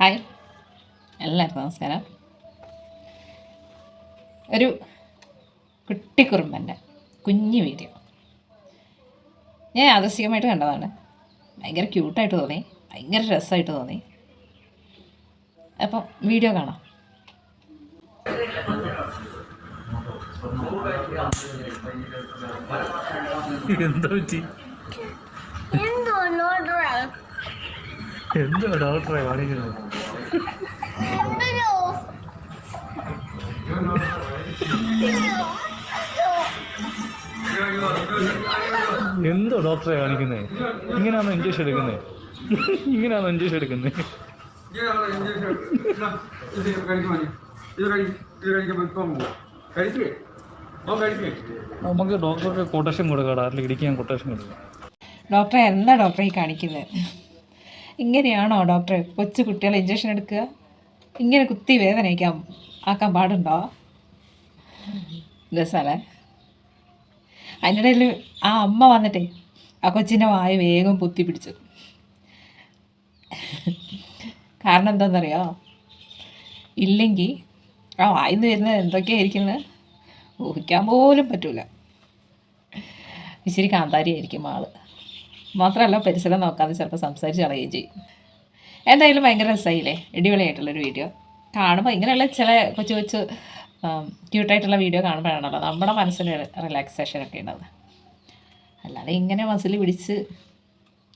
Hi. എല്ലാവർക്കും നമസ്കാരം. ഒരു കുട്ടിക്കുറുമ്പന്റെ കുഞ്ഞു വീഡിയോ. ഞാൻ യാദൃശികമായിട്ട് കണ്ടതാണ്. ഭയങ്കര ക്യൂട്ടായിട്ട് തോന്നി. ഭയങ്കര രസമായിട്ട് തോന്നി. അപ്പം വീഡിയോ കാണാം. എന്താ പറ്റി എന്തോ നോഡറ എന്തോ ഡോക്ടറെ കാണിക്കുന്നത്? എന്തോ ഡോക്ടറെ കാണിക്കുന്നത് ഇങ്ങനെയാണോ ഇഞ്ചക്ഷൻ എടുക്കുന്നത് ഇങ്ങനെയാണോ ഇഞ്ചക്ഷൻ എടുക്കുന്നത് നമുക്ക് ഡോക്ടർക്ക് കൊട്ടേഷൻ കൊടുക്കാം ആരിൽ ഇടിക്കാൻ കൊട്ടേഷൻ കൊടുക്കാം. ഡോക്ടറെ എന്താ ഡോക്ടറെ ഈ കാണിക്കുന്നത്? ഇങ്ങനെയാണോ ഡോക്ടറെ? കൊച്ചു കുട്ടികളെ ഇഞ്ചക്ഷൻ എടുക്കുക? ഇങ്ങനെ കുത്തി വേദനയ്ക്കാൻ ആക്കാൻ പാടുണ്ടോ? രസമല്ലേ അതിന്റെ ഇടയിൽ ആ അമ്മ വന്നിട്ടേ ആ കൊച്ചിന്റെ വായ വേഗം പൊത്തി പിടിച്ചു. കാരണം എന്താണെന്നറിയോ? ഇല്ലെങ്കിൽ ആ വായിന്ന് വരുന്നത് എന്തൊക്കെയായിരിക്കുന്നത്? ഊഹിക്കാൻ പോലും പറ്റൂല. ഇച്ചിരി കാന്താരിയായിരിക്കും ആൾ. മാത്രമല്ല പരിസരം നോക്കാതെ ചിലപ്പോൾ സംസാരിച്ച് കളയുകയും ചെയ്യും. എന്തായാലും ഭയങ്കര രസമായില്ലേ? അടിപൊളിയായിട്ടുള്ളൊരു വീഡിയോ കാണുമ്പോൾ ഇങ്ങനെയുള്ള ചില കൊച്ചു കൊച്ചു ക്യൂട്ടായിട്ടുള്ള വീഡിയോ കാണുമ്പോഴാണല്ലോ നമ്മുടെ മനസ്സിന് റിലാക്സേഷൻ ഒക്കെ ഉണ്ടാവുന്നത് അല്ലാതെ ഇങ്ങനെ മസിൽ പിടിച്ച്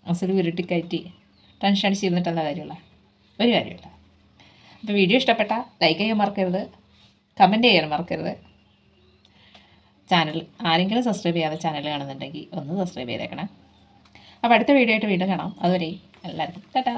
മസിൽ ഉരുട്ടിക്കയറ്റി ടെൻഷൻ അടിച്ച് ഇരുന്നിട്ട് എന്താ കാര്യമുള്ള? ഒരു കാര്യമില്ല. അപ്പോൾ വീഡിയോ ഇഷ്ടപ്പെട്ട ലൈക്ക് ചെയ്യാൻ മറക്കരുത് കമന്റ് ചെയ്യാൻ മറക്കരുത്. ചാനൽ ആരെങ്കിലും സബ്സ്ക്രൈബ് ചെയ്യാതെ ചാനൽ കാണുന്നുണ്ടെങ്കിൽ ഒന്ന് സബ്സ്ക്രൈബ് ചെയ്തേക്കണം. അപ്പോൾ അടുത്ത വീഡിയോ ആയിട്ട് വീണ്ടും കാണാം. അതുവരെ എല്ലാവർക്കും ടാറ്റാ.